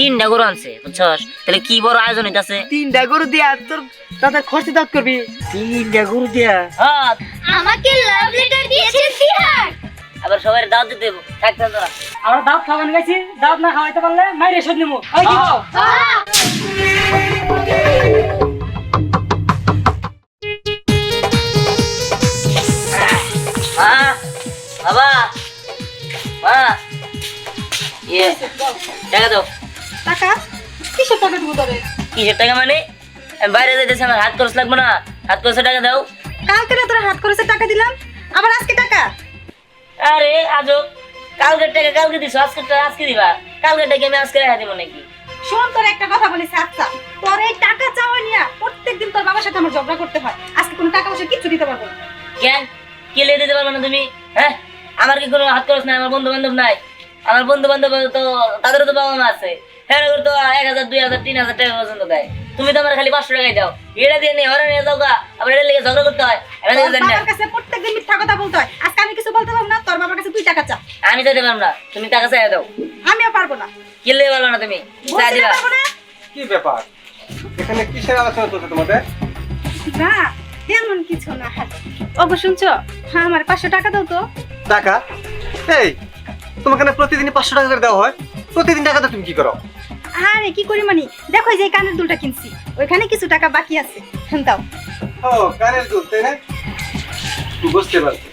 তিনটা গরু আনছে বুঝছস? তাহলে কি বড় আয়োজন হইতাছে? তিনটা গরু দিয়া তোর তাদের খরচ দাঁত করবি। তিনটা গরু দিয়া। হ্যাঁ। আমাকে লাভ লেটার দিয়েছে তিহার আবার সবাই দাওয়াত দিতে হইব। থাকতে তোরা আমরা দাঁত খাওয়ান গেছি দাঁত না খাওয়াইতে পারলে মাইরে শোধ নিবো ওই কি কও? বাবা মা। ইয়ে টাকা দাও। টাকা? কিসের টাকা দেবো তোরে? কিসের টাকা মানে? বাইরে আমার হাত খরচ লাগবে না। হাত খরচের টাকা দাও। কালকে না তোরা হাত করেছে টাকা দিলাম? আবার আজকে টাকা? আরে আজও। কালকের টাকা কালকে দিছো টাকা আজকে দিবা। কালকের টাকা আমি আজকে রেখা দিব নাকি? শোন তোর একটা কথা বলিস আচ্ছা তোর এই টাকা চাওয়া নিয়ে প্রত্যেকদিন তোর বাবার সাথে আমার ঝগড়া করতে হয়। আজকে কোনো টাকা পয়সা কিচ্ছু দিতে পারব না। কেন? কে লিয়ে দিতে পারবে না তুমি? হ্যাঁ? আমার কি কোনো হাত খরচ নাই আমার বন্ধু বান্ধব নাই? আমার বন্ধু বান্ধব তো তাদেরও তো বাবা মা আছে। হ্যাঁ তো এক হাজার দুই হাজার তিন হাজার টাকা পর্যন্ত দেয়। তুমি তো আমার খালি পাঁচশো টাকাই দাও। এটা দিয়ে নিয়ে ওরা নিয়ে যাও গা। আবার এটা লেগে ঝগড়া করতে হয়। বাবার কাছে প্রত্যেকদিন মিথ্যা কথা বলতে হয়। আজকে আমি কিছু বলতে পারব না তোর বাবার কাছে তুই টাকা চা। আমি চাইতে পারব না। তুমি টাকা চাই দাও। আমিও পারব না। কে লিয়ে পারব না তুমি? চাই দিবা। কি ব্যাপার? এখানে কিসের আলোচনা চলছে তোমাদের? না তেমন কিছু না। ওগো শুনছো হ্যাঁ আমার পাঁচশো টাকা দাও তো। টাকা? এই তোমাকে না প্রতিদিন পাঁচশো টাকা করে দেওয়া হয়। প্রতিদিন টাকাতে তুমি কি করো? আরে কি করি মানে? দেখো এই যে এই কানের দুলটা কিনছি। ওইখানে কিছু টাকা বাকি আছে। হ্যাঁ, দাও। ও কানের দুল তাই না? বুঝতে পারছি।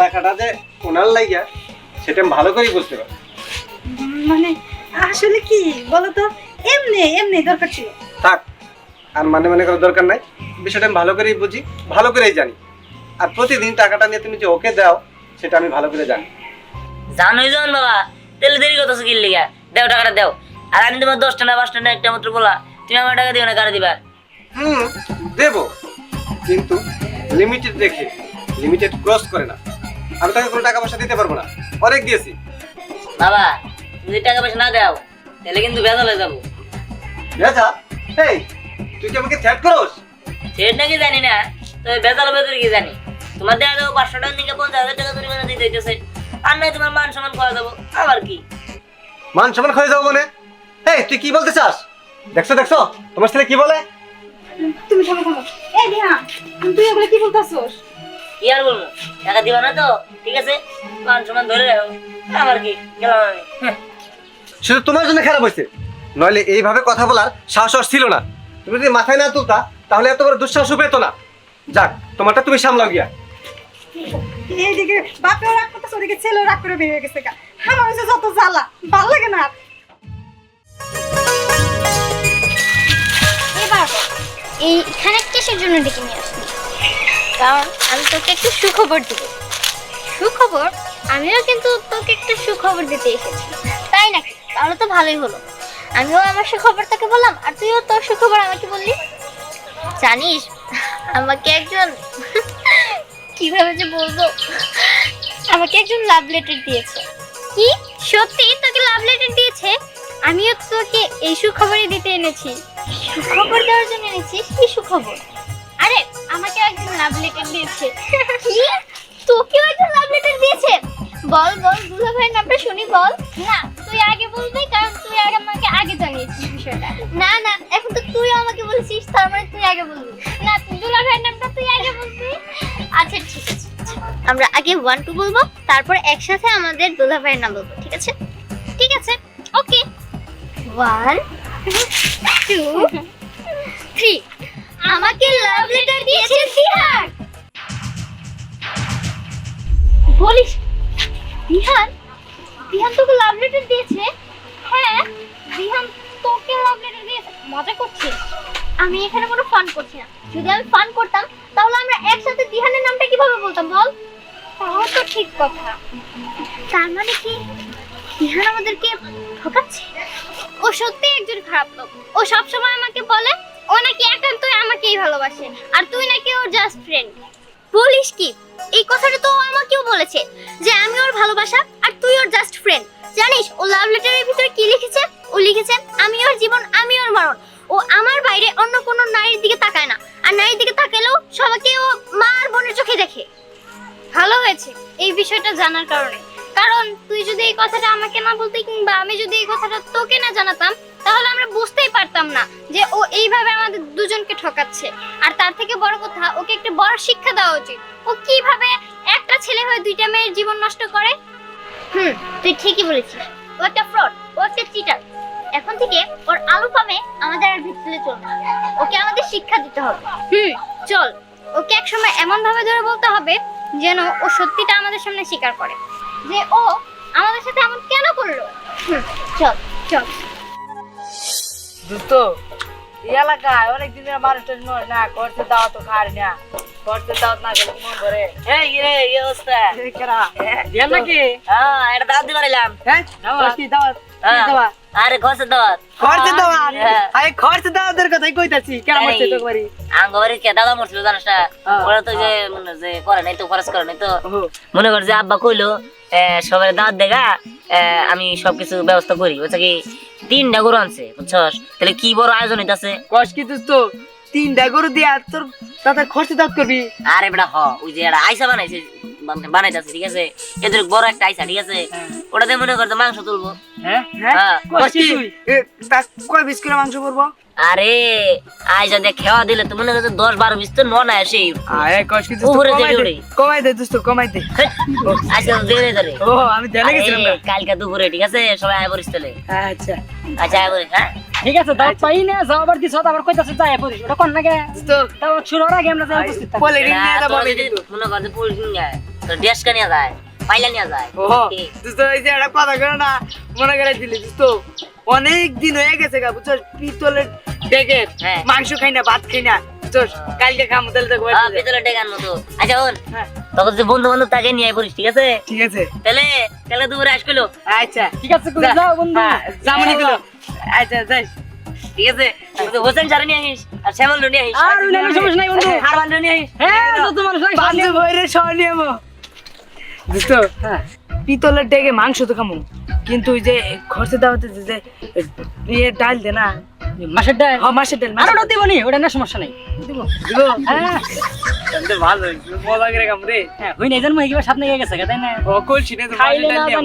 টাকাটা যে ওনার লাইগা সেটা আমি ভালো করেই বুঝতে পারছি। মানে আসলে কি বলো তো এমনি এমনি দরকার ছিল। থাক আর মানে মানে করার দরকার নাই। বিষয়টা আমি ভালো করেই বুঝি ভালো করেই জানি। আর প্রতিদিন টাকাটা নিয়ে তুমি যে ওকে দাও সেটা আমি ভালো করে জানি। জানোই যখন বাবা তাহলে দেরি করতেছো কি লিগা? দেও টাকাটা দেও। আর আমি তোমার দশটা না পাঁচটা না একটা মাত্র বলা তুমি আমার টাকা দিও না কারা দিবা। হুম দেবো। কিন্তু লিমিটেড রেখে লিমিটেড ক্রস করে না। আমি তাকে কোনো টাকা পয়সা দিতে পারব না। অনেক দিয়েছি। বাবা তুমি যদি টাকা পয়সা না দাও তাহলে কিন্তু বেজাল হয়ে যাব। বেজা এই তুই কি আমাকে থ্যাট করোস? সেটা নাকি জানি না তবে বেজাল তোর কি জানি? তোমার দেখা যাব পাঁচশো টাকা থেকে পঞ্চাশ হাজার টাকা জরিমানা দিতে হইতেছে। আর নয় তোমার মান সম্মান করা যাব। আবার কি? মান সম্মান হয়ে যাব মানে? এই তুই কি বলতে চাস? দেখছ দেখছ? তোমার ছেলে কি বলে? তুমি থামো এই দিহা তুই এগুলো কি বলতাছস? কি আর বলব? টাকা দিবা না তো? ঠিক আছে? মান সম্মান ধরে রাখো। আবার কি? গেলাম আমি। শুধু তোমার জন্য খারাপ হয়েছে নইলে এইভাবে কথা বলার সাহস ছিল না। তুমি যদি মাথায় না তুলতা তাহলে এত বড় দুঃসাহস পেতো না। যাক তোমারটা তুমি সামলাও গিয়া। এইদিকে বাপেও রাগ করতেছে, ওদিকে ছেলেও রাগ করে বেরিয়ে গেছে আমার হচ্ছে যত জ্বালা, ভালো লাগে না। এইখানে কিসের জন্য ডেকে নিয়ে আসলি কারণ আমি তোকে একটু সুখবর দিব। সুখবর? আমিও কিন্তু তোকে একটু সুখবর দিতে এসেছি। তাই নাকি? তাহলে তো ভালোই হলো। আমিও আমার সুখবর তোকে বললাম, আর তুইও তোর সুখবর আমাকে বললি। জানিস, আমাকে একজন কীভাবে যে বলব? আমাকে একজন লাভ লেটার দিয়েছে। কি? সত্যি? তোকে লাভ লেটার দিয়েছে? আমিও তোকে এই সুখবরই দিতে এনেছি। সুখবর দেওয়ার জন্য এনেছিস কি সুখবর? আরে আমাকে একজন লাভ লেটার দিয়েছে। কি? তোকেও একজন লাভ লেটার দিয়েছে? বল বল, দুলা ভাইয়ের নামটা শুনি, বল। না, তুই আগে বলবি, কারণ তুই আগে আমাকে আগে জানিয়েছিস বিষয়টা। না না, এখন তো তুই আমাকে বলছিস, তার মানে তুই আগে বলবি। না, তুই দুলা ভাইয়ের নামটা তুই আগে বলবি। আচ্ছা আমরা আগে ওয়ান টু বলব, তারপর একসাথে আমাদের দুলা ভাইয়ের নাম বলব, ঠিক আছে? ঠিক আছে? ওকে ওয়ান টু থ্রি আমাকে লাভ লেটার দিয়েছে দিহান বলিস? দিহান দিহান তোকে লাভ লেটার দিয়েছে? হ্যাঁ দিহান তোকে লাভ লেটার দিয়েছে। মজা করছিস? আমি এখানে কোনো ফান করছি না। যদি আমি ফান করতাম, তাহলে আমরা একসাথে দিহানের নামটা কীভাবে বলতাম বল? তাও তো ঠিক কথা। তার মানে কি? দিহান আমাদেরকে ঠকাচ্ছে? ও সত্যি একজন খারাপ লোক। ও সব সময় আমাকে বলে, ও নাকি একান্তই আমাকেই ভালোবাসে। আর তুই নাকি ওর জাস্ট ফ্রেন্ড বলিস কি? এই কথাটা তো আমাকেও বলেছে, যে আমি ওর ভালোবাসা আর তুই ওর জাস্ট ফ্রেন্ড জানিস, ও লাভ লেটারের ভিতরে কি লিখেছে? ও লিখেছে, আমি ওর জীবন, আমি ওর মরণ। ও আমার বাইরে অন্য কোনো নারীর দিকে তাকায় না। আর নারীর দিকে তাকালেও সবাইকে বিষয়টা জানার কারণে। কারণ তুই যদি এই কথাটা আমাকে না বলতে কিংবা আমি যদি এই কথাটা তোকে না জানাতাম, তাহলে আমরা বুঝতেই পারতাম না যে ও এইভাবে আমাদের দুজনকে ঠকাচ্ছে। আর তার থেকে বড় কথা, ওকে একটা বড় শিক্ষা দেওয়া উচিত। ও কীভাবে একটা ছেলে হয়ে দুইটা মেয়ের জীবন নষ্ট করে? হুম, তুই ঠিকই বলেছিস। ও একটা ফ্রড ও একটা চিটার এখন থেকে ওর আলু পামে আমাদের আর ভিতরে চলবে ওকে আমাদের শিক্ষা দিতে হবে। হুম, চল। ওকে একসময় এমন ভাবে ধরে বলতে হবে যেন ও সত্যিটা আমাদের সামনে স্বীকার করে। যে ও আমাদের সাথে এমন কেন করল? চল চল। দোস্ত এই এলাকায় অনেক দিনের মানুষ না করতে দাওয়া তো খায় না। করতে দাওয়াত না গেলে মন ধরে এই রে অবস্থা কেরা? দিয়াম নাকি? হ্যাঁ এটা দাওয়াত দিবার এলাম। হ্যাঁ কি দাওয়াত? হ্যাঁ। দাওয়াত? আরে খরচ দাওয়াত হ্যাঁ। আরে খরচ দাওয়াতের কথাই কইতাছি। কেন মরছে তো কে দাদা মরছিল জানিস না? ওরা তো যে মনে যে করে নাই তো খরচ করে নাই তো। মনে কর যে আব্বা কইলো সবাই দাঁত দেখা আমি সবকিছু ব্যবস্থা করি। বলছে কি তিনটা গরু আনছে বুঝছস? তাহলে কি বড় আয়োজন হইতাছে? কষ্ট কি দোস্ত তিনটা গরু দিয়া তোর তাদের খরচ দাওয়াত করবি। আরে বেটা হ ওই যে একটা আইসা বানাইছে বান- বানাইতাছে ঠিক আছে? এদের বড় একটা আইসা ঠিক আছে? ওটাতে মনে করতে মাংস তুলবো। হ্যাঁ? হ্যাঁ। হ্যাঁ। কয় পিস করে মাংস করব? আরে আইসা দিয়ে খেওয়া দিলে তো মনে করতে দশ বারো বিশ তো ন না আসে। আরে উপরে কমাই দে দোস্ত কমাই দে। আজকে তো ধরে ও আমি গেছিলাম কালকে দুপুরে ঠিক আছে? সবাই আয় পড়িস আচ্ছা। আচ্ছা আয় পড়িস হ্যাঁ? ঠিক আছে দাও পাই না যাও আবার দিছ আবার কইতাছে যাই পড়িস ওটা কোন নাগে দোস্ত তাও শুরু হওয়ার আগে আমরা যাই উপস্থিত থাকি। বলে রিং নিয়ে আমি মনে করতে পুলিশ নিয়ে যায় ড্রেসটা নিয়ে যায়? পাইলা নিয়ে যায়। ও? দোস্ত এই যে একটা কথা করে না। মনে করে দিলি দোস্ত অনেক দিন হয়ে গেছে গা বুঝছ পিতলের ডেকে হ্যাঁ। মাংস খাই না ভাত খাই না। বুঝছ কালকে খামো তাহলে তো হ্যাঁ, ভিতরে ডেকার মতো আচ্ছা ওন হ্যাঁ। তখন যে বন্ধু বান্ধব তাকে নিয়ে পড়িস ঠিক আছে? ঠিক আছে। তাহলে তাহলে দুপুরে আসলো আচ্ছা। ঠিক আছে যাও বন্ধু। হ্যাঁ, যামনি গুলো আচ্ছা যাই ঠিক আছে হোসেন চারে নিয়ে আসিস আর শ্যামল নিয়ে আসিস। আর উনার সমস্যা নাই বন্ধু। হারবান নিয়ে আসিস। হ্যাঁ যত মানুষ নাই বান্ধব ভরে সহ নিয়ে দোস্ত হ্যাঁ। পিতলের ডেকে মাংস তো খামো। কিন্তু ওই যে খরচে দাওয়াতে যে যে ইয়ে ডাল দে না। মাসের ডাল? হ মাসের ডাল আর ওটা দিবনি ওটা না সমস্যা নাই। দিব হ্যাঁ। তাহলে ভালো মজা করে খাম রে। হ্যাঁ হই নাই জানো এবার সামনে গিয়ে গেছে তাই না? ও কলছি না তো খাইলে মাসের না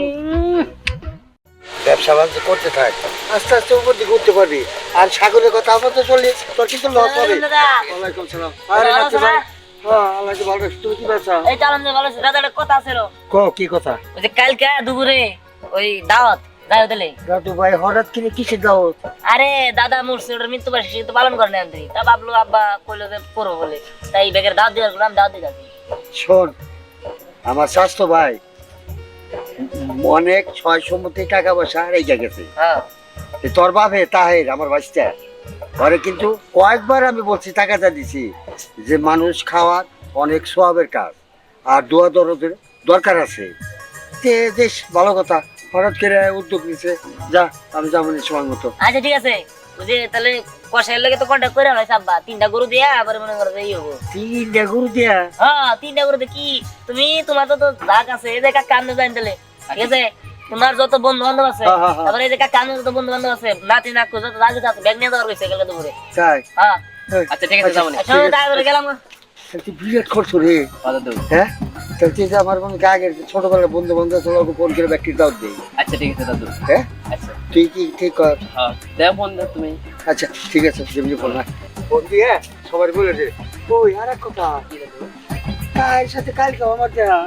ব্যবসা বাণিজ্য করতে থাক। আস্তে আস্তে উপর দিকে উঠতে পারবি। আর সাগরের কথা আমার তো চললে তোর কিন্তু লস হবে। দাদা ওয়ালাইকুম সালাম। আরে ভালো নাতি ভাই। হ্যাঁ আল্লাহ ভালো রাখছে। কি ব্যবসা? এই তো আলহামদুলিল্লাহ ভালো আছি। দাদা একটা কথা ক কি কথা? ওই যে কালকে দুপুরে ওই দাওয়াত যাই দিলে দাদু ভাই হঠাৎ কিনে কিসের দাও আরে দাদা মরছে ওটার মৃত্যু বার্ষিকী তো পালন করে নেন তা ভাবলো আব্বা কইলো যে করব বলে। তাই দিবার করলাম দিয়ে শোন আমার স্বাস্থ্য ভাই অনেক ছয় সম্পত্তি টাকা পয়সা রেখে গেছে। হ্যাঁ। তোর বাপে তাহের আমার বাচ্চা। ঘরে কিন্তু কয়েকবার আমি বলছি টাকাটা দিছি যে মানুষ খাওয়ার অনেক সোয়াবের কাজ আর দোয়া দরদের দরকার আছে। তে বেশ ভালো কথা হঠাৎ করে উদ্যোগ নিছে যা আমি যাব নি সময় মতো। আচ্ছা ঠিক আছে। তাহলে কষাইয়ের লাগে তো কন্ট্যাক্ট করে হয়েছে আব্বা তিনটা গরু দিয়া আবার মনে করো যে হব। তিনটা গুরু দিয়া? হ্যাঁ তিনটা কি? তুমি তোমার তো আছে এই যে কাকা আমি জানি তাহলে ঠিক আছে তোমার যত বন্ধু বান্ধব আছে হ্যাঁ, হ্যাঁ। তারপরে এই যত বন্ধু বান্ধব আছে নাতি নাক যত আছে ব্যাগ নিয়ে যাওয়ার কইছে দুপুরে। হ্যাঁ। আচ্ছা ঠিক আছে যাব আচ্ছা তারপরে গেলাম। তুই বিরাট করছ রে। হ্যাঁ? তুই যে আমার মনে আগের ছোটবেলার বন্ধু বান্ধব ফোন করে ব্যাগটি দাও দিই আচ্ছা ঠিক আছে দাদু। হ্যাঁ? আচ্ছা। তুই কি ঠিক কর। হ্যাঁ ফোন দাও তুমি। আচ্ছা ঠিক আছে যেমনি ফোন না ফোন দিয়ে সবাই বলেছে ওই আর এক কথা। তার সাথে কালকে আমার দেখা?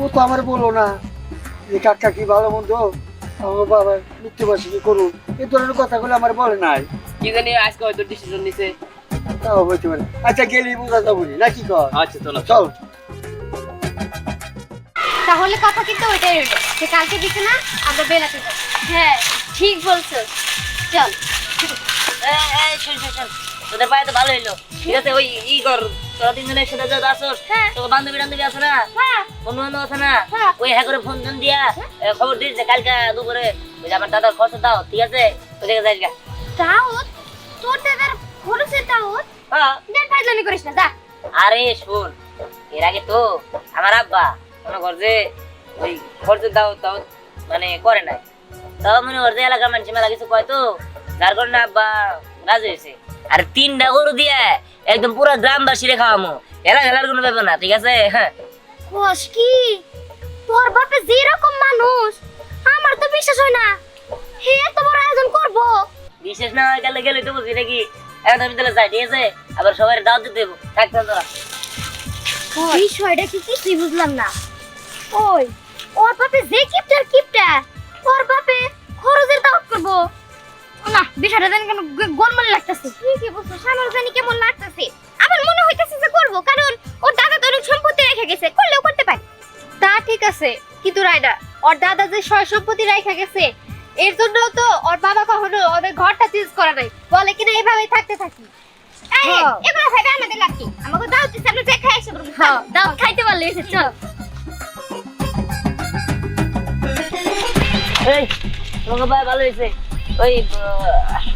ও তো আমার বলো না। যে কাকা কি ভালো মন্দ আমার বাবার মৃত্যুবার্ষিকী করুন এই ধরনের কথাগুলো আমার বলে নাই। কি জানি আজকে হয়তো ডিসিশন নিছে। তাও হইতে পারে। আচ্ছা গেলেই বোঝা যাব না কি কর? আচ্ছা চলো। চল। তাহলে কথা কিন্তু ওইটাই রইল যে কালকে দিকে না আমরা বেলাতে যাব। হ্যাঁ। ঠিক বলছো। চল। তোদের পায়ে তো ভালো হইল ঠিক আছে ওই ই কর তোরা তিনজনে একসাথে যা আসোস। হ্যাঁ। তোর বান্ধবী বান্ধবী আছে না? হ্যাঁ। বন্ধু বান্ধব আছে না? হ্যাঁ। ওই হ্যাঁ করে ফোন টোন দিয়া খবর দিস যে কালকে দুপুরে ওই যে আমার দাদার খরচ দাও ঠিক আছে? ওই জায়গায় যাইস গা। দাউদ তোর দাদার খরচে দাউদ হ্যাঁ। ফাইজলামি করিস না যা। আরে শোন এর আগে তো আমার আব্বা মনে কর যে ওই খরচ দাও তাও মানে করে নাই। তাও মনে কর এলাকার মানুষ মেলা কিছু কয় তো? যার কারণে আব্বা রাজি হয়েছে। আর তিনটা গরু দিয়ে একদম পুরো গ্রামবাসী রে খাওয়ামো। এলা হেলার কোনো ব্যাপার না ঠিক আছে? হ্যাঁ। কি? তোর বাপে যেরকম মানুষ আমার তো বিশ্বাস হয় না। হে এত বড় আয়োজন করব? বিশেষ না গেলে গেলে তো বুঝি নাকি? এখন আমি তাহলে যাই ঠিক আছে? আবার সবাই দাওয়াত দিতে দেবো থাকতে তোরা। বিষয়টা কি কিছুই বুঝলাম না। ওই ওর বাপে যে কিপটার কিপটা বিষয়টা জানি কেন গোলমাল লাগতেছে। ঠিকই বলছো? সামর জানি কেমন লাগতেছে। আমার মনে হইতেছে যে করব কারণ ওর দাদা তো অনেক সম্পত্তি রেখে গেছে করলেও করতে পারি। তা ঠিক আছে কিন্তু রায়ডা ওর দাদা যে সয় সম্পত্তি রেখে গেছে এর জন্য তো ওর বাবা কখনো ওদের ঘরটা চেঞ্জ করে নাই। বলে কিনা এভাবেই থাকতে থাকি। এগুলো খাইবে আমাদের লাভ কি? আমাকে দাও দিচ্ছে আমরা যে খাই এসে হ্যাঁ দাও খাইতে পারলে এসে চল। এই তোমাকে ভাই ভালো হয়েছে। ওই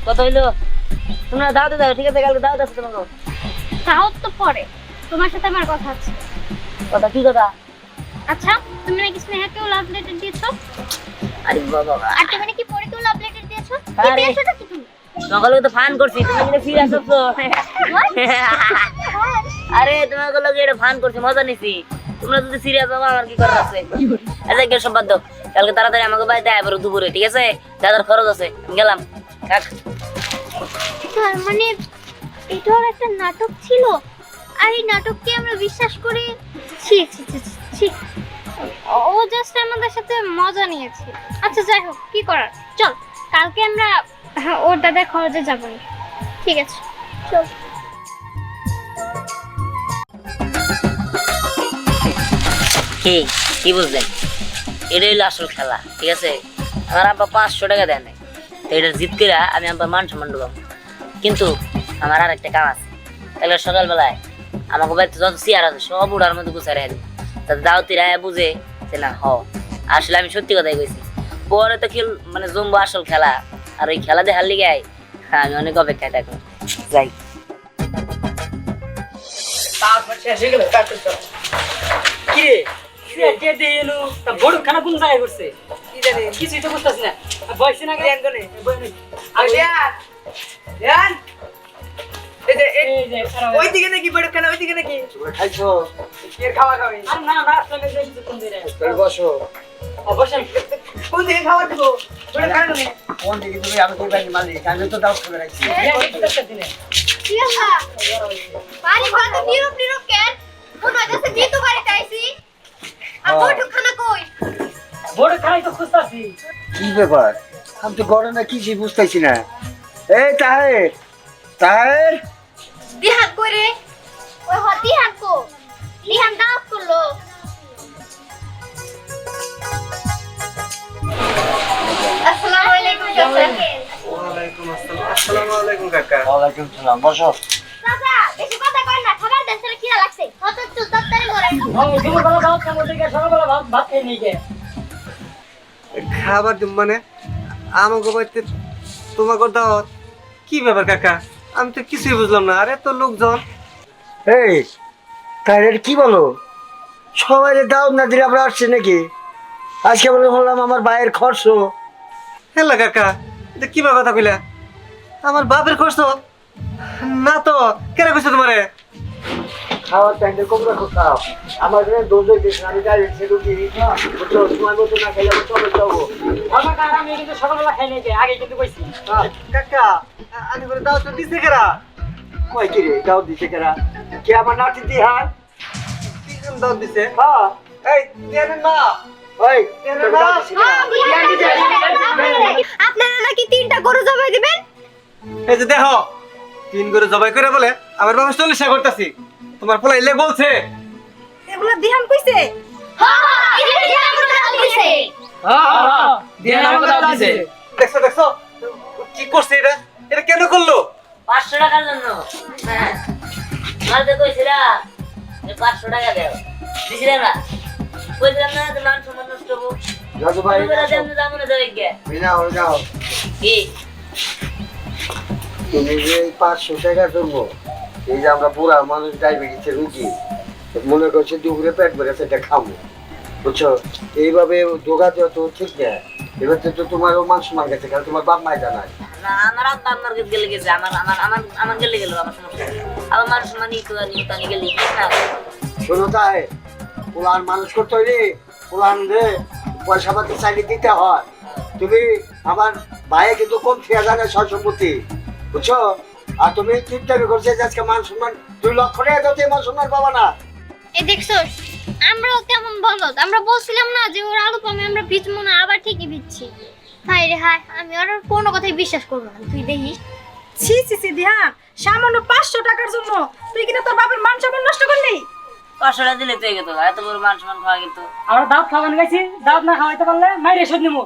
কত হইল তোমরা দাওয়াতে দাও ঠিক আছে কালকে দাওয়াত আছে তোমাকে। তাও তো পরে তোমার সাথে আমার কথা আছে। কথা কি কথা? আচ্ছা তুমি নাকি স্নেহাকেও লাভ লেটার দিয়েছ? আরে বাবা। আর তুমি নাকি পরেকেও লাভ লেটার দিয়েছ? কি কি তুমি? সকালে তো ফান করছি তুমি কিন্তু ফিরে আসছো। আরে তোমাকে লোক এটা ফান করছি মজা নিছি। তোমরা যদি সিরিয়াস হব আমার কি করার আছে? আচ্ছা গেল সব বাদ কালকে তাড়াতাড়ি আমাকে বাড়িতে আয় পড়ো দুপুরে ঠিক আছে? দাদার খরচ আছে গেলাম। থাক। তার মানে এটাও একটা নাটক ছিল? আর এই নাটককে আমরা বিশ্বাস করে ছি ছি ছি ছি, ও জাস্ট আমাদের সাথে মজা নিয়েছে। আচ্ছা যাই হোক কি করার? চল কালকে আমরা ওর দাদার খরচে যাব। ঠিক আছে। চল। কি কি বুঝলেন? এটাই হলো আসল খেলা, ঠিক আছে? আমার আব্বা পাঁচশো টাকা দেয় নাই, তো এটা জিত করে আমি আব্বার মান সম্মান ডুবাম কিন্তু আমার আর একটা কাম আছে। তাহলে সকালবেলায় আমাকে বাড়িতে যত চেয়ার আছে সব উড়ার মধ্যে গুছাই রেখে তাতে দাওয়াতিরা বুঝে যে না, হ। আসলে আমি সত্যি কথাই কইছি, পরে তো খেল মানে জমবো আসল খেলা, আর ওই খেলা দেখার লিগে আমি অনেক অপেক্ষায় থাকব। যাই। তারপর শেষ হয়ে গেল কি কে দিয়ে এলো? তা বড় খানা কোন জায়গায় করছে? কি জানি? কিছুই তো বুঝতেছি না। বয়সে না ধ্যান করে আর ধ্যান ধ্যান এই যে এই- এই যে খারাপ ওই দিকে নাকি বড় খানা ওই দিকে নাকি খাইছো? এর খাওয়া খাওয়াই আর না না আসলে দেখছি কোন দিকে বসো। অবশ্যই কোন দিকে খাওয়া দিব? বড় খানা নেই কোন? দিকে তুমি? আমি কই বাড়ি মালিক। আমি তো দাও কি বাড়ি ঘর কেন? মনে হইতেছে জিতু বাড়িতে খুঁজতাছি। কি ব্যাপার? আমি তো গরমে কিছুই বুঝতেছি না। এই তাহের তাহের। দিহান করে ওই হ দিহান কো? দিহান দাওয়াত করল। আসসালামু আলাইকুম ওয়ালাইকুম আসসালাম। আসসালামু আলাইকুম কাকা। ওয়ালাইকুম সালাম বসো। চাচা বেশি কথা কই না খাবার দেন কি লাগছে। কত একটু তাড়াতাড়ি করে ও দুপুরবেলা ভাত সকালবেলা খেয়ে নিয়ে খাবার মানে আমাকে বাড়িতে তোমাকে দাওয়াত কি ব্যাপার কাকা? আমি তো কিছুই বুঝলাম না। আরে তো লোকজন? এই তাহের কি বলো? সবাই দাও না দিলে আমরা আসছি নাকি? আজকে বলে বললাম আমার ভাইয়ের খরচ। হেলা কাকা এটা কি কথা কইলা? আমার বাপের খরচ না তো কেন কইছো তোমারে? খাওয়ার টাইমে কম রাখো খাও আমার এখানে দোষ হইতেছে আমি গাড়ি ছেড়ে দিই বুঝছ? সময় মতো না খাইলে চলে যাব। আমি কিন্তু সকালবেলা খাই গিয়ে আগে কিন্তু কইছি। কাকা আমি করে দাওয়াত তো দিছে কেরা? কয় কি রে দাও দিছে কেরা? কে আমার নাতি দিহার তিনজন দাওয়াত দিছে। হ্যাঁ। এই মা। তোর না? দাও দিছে কেরা? আপনারা নাকি তিনটা গরু জবাই দিবেন? এই যে দেখো তিন করে জবাই করে বলে আমার বাবা চল্লিশা করতেছি। তোমার পোলা ইলে বলছে। এগুলো দিহান কইছে? হ্যাঁ হ্যাঁ দেখছ দেখছ? কি করছে এটা? এটা কেন করল? পাঁচশো টাকার জন্য। হ্যাঁ। আমার তো কইছিলাম যে পাঁচশো টাকা দেও। দিছিলাম না? কইছিলাম না যে মান সম্মান নষ্ট হব। দাদু ভাই তুমি বেলা দেন যাব না যাবে গে বিনা হয়ে যাও কি? তুমি যে এই পাঁচশো টাকা ধরবো এই যে আমরা বুড়া মানুষ ডায়াবেটিসের রুগী মনে করছে দুপুরে পেট ভরে সেটা খাব। বুঝছ? এইভাবে ধোকা দেওয়া তো ঠিক না। এবার তো তোমারও মান সমান গেছে কারণ তোমার বাপ মাই জানায় না আমার আব্বা আমার গেলে গেছে আমার আমার আমার আমার গেলে গেল আমার সমস্যা আমার মানুষ মানে তো গেলে না। শোনো তাই ওলা আর মানুষ করতে হইলে ফুলান রে পয়সা পাতি চাইলে দিতে হয়। তুমি আমার ভাইয়ে কিন্তু কম খেয়ে জানে সম্পত্তি। বুঝছ? আর তুমি চিন্তামি করছে যে আজকে মান সম্মান দুই লক্ষ টাকা তুই মান সম্মান পাবা না এই দেখছোস আমরাও কেমন বলো আমরা বলছিলাম না যে ওর আলু পামে আমরা বিচবো না আবার ঠিকই বিচ্ছি হাই রে হাই আমি ওর আর কোনো কথাই বিশ্বাস করব না তুই দেখিস ছি ছি ছি ধ্যান সামান্য পাঁচশো টাকার জন্য তুই কিনা তোর বাপের মান সম্মান নষ্ট করলি পাঁচশোটা দিলে তো গেত এত বড় মান সম্মান খাওয়া গেত আমরা দাঁত খাওয়ান গেছি দাঁত না খাওয়াইতে পারলে মাইরে শোধ নিবো